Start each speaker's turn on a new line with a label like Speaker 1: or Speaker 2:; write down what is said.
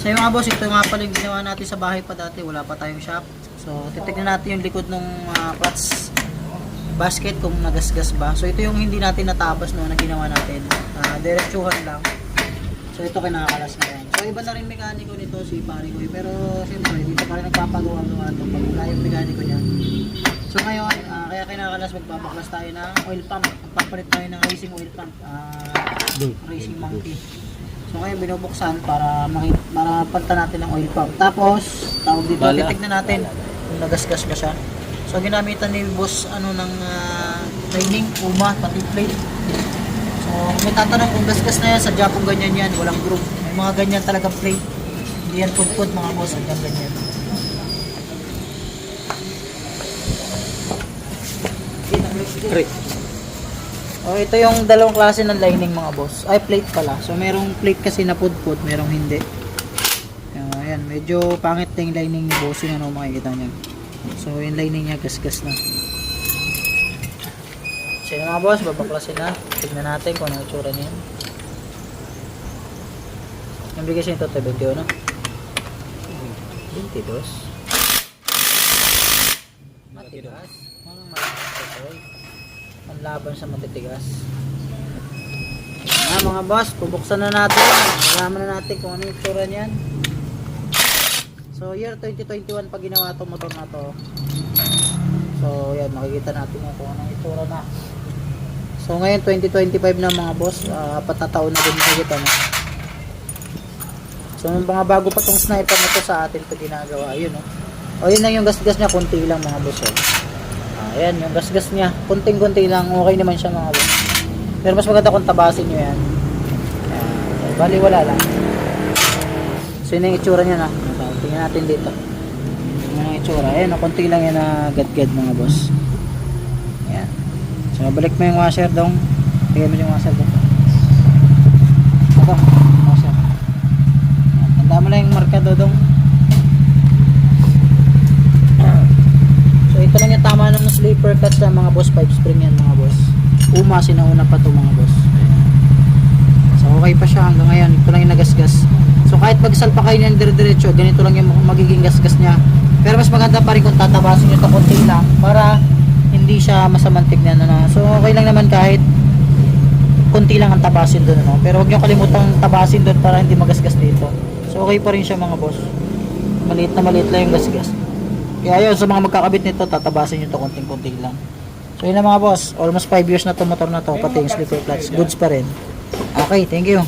Speaker 1: So yung mga boss, ito nga pala yung ginawa natin sa bahay pa dati. Wala pa tayong shop. So titignan natin yung likod ng uh, clutch basket kung nagasgas ba. So ito yung hindi natin natabas no na ginawa natin. Uh, diretsuhan lang. So ito kinakalas na yan. So iba na rin mekaniko nito si pare ko. Pero siyempre dito pa rin nagpapagawa-gawa ito pag wala yung mekaniko niya. So ngayon, ah, kaya kinakalas magbabaklas tayo ng oil pump. Magpapalit tayo ng racing oil pump. Ah, racing monkey. So ngayon binubuksan para makita, para palitan natin ng oil pump. Tapos, tawag dito,
Speaker 2: Bala.
Speaker 1: titignan natin kung nagasgas ba siya. So ginamitan ni boss ano ng ah, training, uma, pati plate. So may tatanong kung gasgas na yan, sadya kung ganyan yan, walang groove. May mga ganyan talaga plate. Hindi yan pudpud mga boss, hanggang ganyan.
Speaker 2: Trick.
Speaker 1: Oh, ito yung dalawang klase ng lining mga boss. Ay, plate pala. So, merong plate kasi na pudpud, merong hindi. Ayan, medyo pangit na yung lining ni bossing, ano makikita niya. So, yung lining niya gasgas na. So, yun mga boss, babaklasin na. Tignan natin kung ano yung tsura niya. Yung bigas nito, 21, no? 22. Matigas. Parang ito. Ang laban sa matitigas. Ah, mga boss, bubuksan na natin. Malaman na natin kung ano yung tsura niyan. So, year 2021 pag ginawa itong motor na to. So, yan, makikita natin yung kung anong itsura na. So, ngayon 2025 na mga boss, uh, apat na taon na din makikita na. So, yung mga bago pa tong sniper na to sa atin ito ginagawa, yun oh. O, yun lang yung gasgas niya, konti lang mga boss oh. Ayan, yung gasgas niya. Kunting-kunti lang. Okay naman siya mga boss. Pero mas maganda kung tabasin nyo yan. Ayan. Bali, wala lang. So, yun yung itsura niya na. Tingnan natin dito. Yun yung itsura. Ayan, oh, konti lang yan na gad-gad mga boss. Ayan. So, balik mo yung washer dong. Tigay mo yung washer dong. Ito, washer. Ayan. Tanda mo lang yung marka dodong. So tama ng sleeper clutch sa mga boss 5 spring yan mga boss. Uma sinauna pa to mga boss. So okay pa siya hanggang ngayon. Ito lang yung nagasgas. So kahit pagsalpa kayo ng dire-diretso, ganito lang yung magiging gasgas niya. Pero mas maganda pa rin kung tatabasin nyo ito konti lang para hindi siya masamang tignan ano. So okay lang naman kahit konti lang ang tabasin doon ano. Pero huwag nyo kalimutang tabasin doon para hindi magasgas dito. So okay pa rin siya mga boss. Maliit na maliit lang yung gasgas. Kaya yun, sa mga magkakabit nito, tatabasin nyo to konting-konti lang. So yun na mga boss, almost 5 years na to motor na to, pati yung sleeper clutch, goods pa rin. Okay, thank you.